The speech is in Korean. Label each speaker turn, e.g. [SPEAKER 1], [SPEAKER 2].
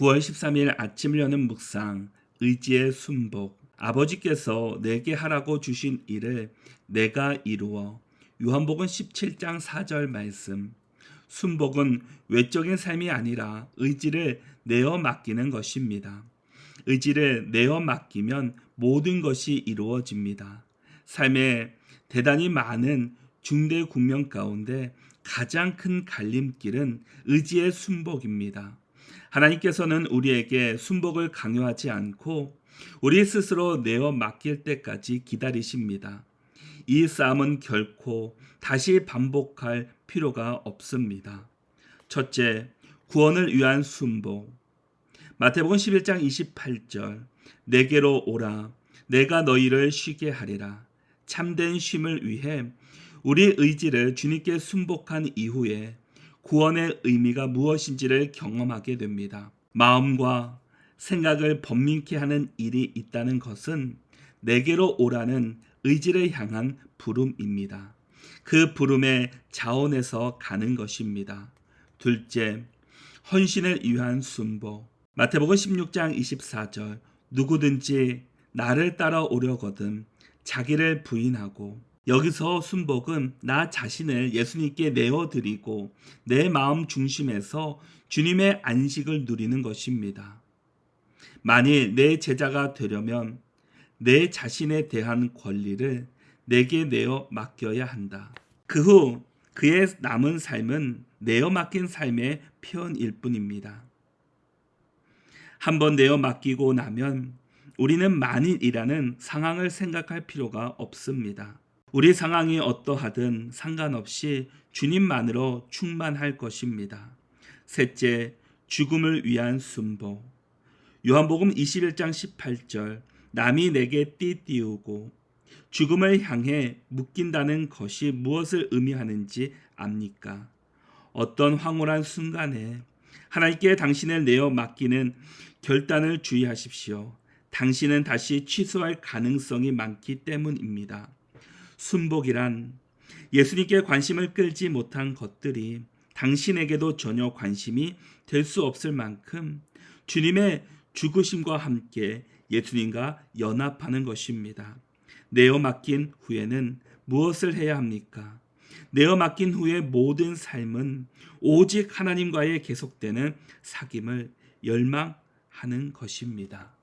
[SPEAKER 1] 9월 13일 아침을 여는 묵상, 의지의 순복. 아버지께서 내게 하라고 주신 일을 내가 이루어. 요한복음 17장 4절 말씀. 순복은 외적인 삶이 아니라 의지를 내어 맡기는 것입니다. 의지를 내어 맡기면 모든 것이 이루어집니다. 삶에 대단히 많은 중대 국면 가운데 가장 큰 갈림길은 의지의 순복입니다. 하나님께서는 우리에게 순복을 강요하지 않고 우리 스스로 내어 맡길 때까지 기다리십니다. 이 싸움은 결코 다시 반복할 필요가 없습니다. 첫째, 구원을 위한 순복. 마태복음 11장 28절 내게로 오라 내가 너희를 쉬게 하리라. 참된 쉼을 위해 우리 의지를 주님께 순복한 이후에 구원의 의미가 무엇인지를 경험하게 됩니다. 마음과 생각을 번민케 하는 일이 있다는 것은 내게로 오라는 의지를 향한 부름입니다. 그 부름의 자원에서 가는 것입니다. 둘째, 헌신을 위한 순복. 마태복음 16장 24절 누구든지 나를 따라 오려거든 자기를 부인하고 여기서 순복은 나 자신을 예수님께 내어드리고 내 마음 중심에서 주님의 안식을 누리는 것입니다. 만일 내 제자가 되려면 내 자신에 대한 권리를 내게 내어 맡겨야 한다. 그 후 그의 남은 삶은 내어 맡긴 삶의 표현일 뿐입니다. 한번 내어 맡기고 나면 우리는 만일이라는 상황을 생각할 필요가 없습니다. 우리 상황이 어떠하든 상관없이 주님만으로 충만할 것입니다. 셋째, 죽음을 위한 순복. 요한복음 21장 18절 남이 내게 띠띠우고 죽음을 향해 묶인다는 것이 무엇을 의미하는지 압니까? 어떤 황홀한 순간에 하나님께 당신을 내어 맡기는 결단을 주의하십시오. 당신은 다시 취소할 가능성이 많기 때문입니다. 순복이란 예수님께 관심을 끌지 못한 것들이 당신에게도 전혀 관심이 될 수 없을 만큼 주님의 죽으심과 함께 예수님과 연합하는 것입니다. 내어 맡긴 후에는 무엇을 해야 합니까? 내어 맡긴 후의 모든 삶은 오직 하나님과의 계속되는 사귐을 열망하는 것입니다.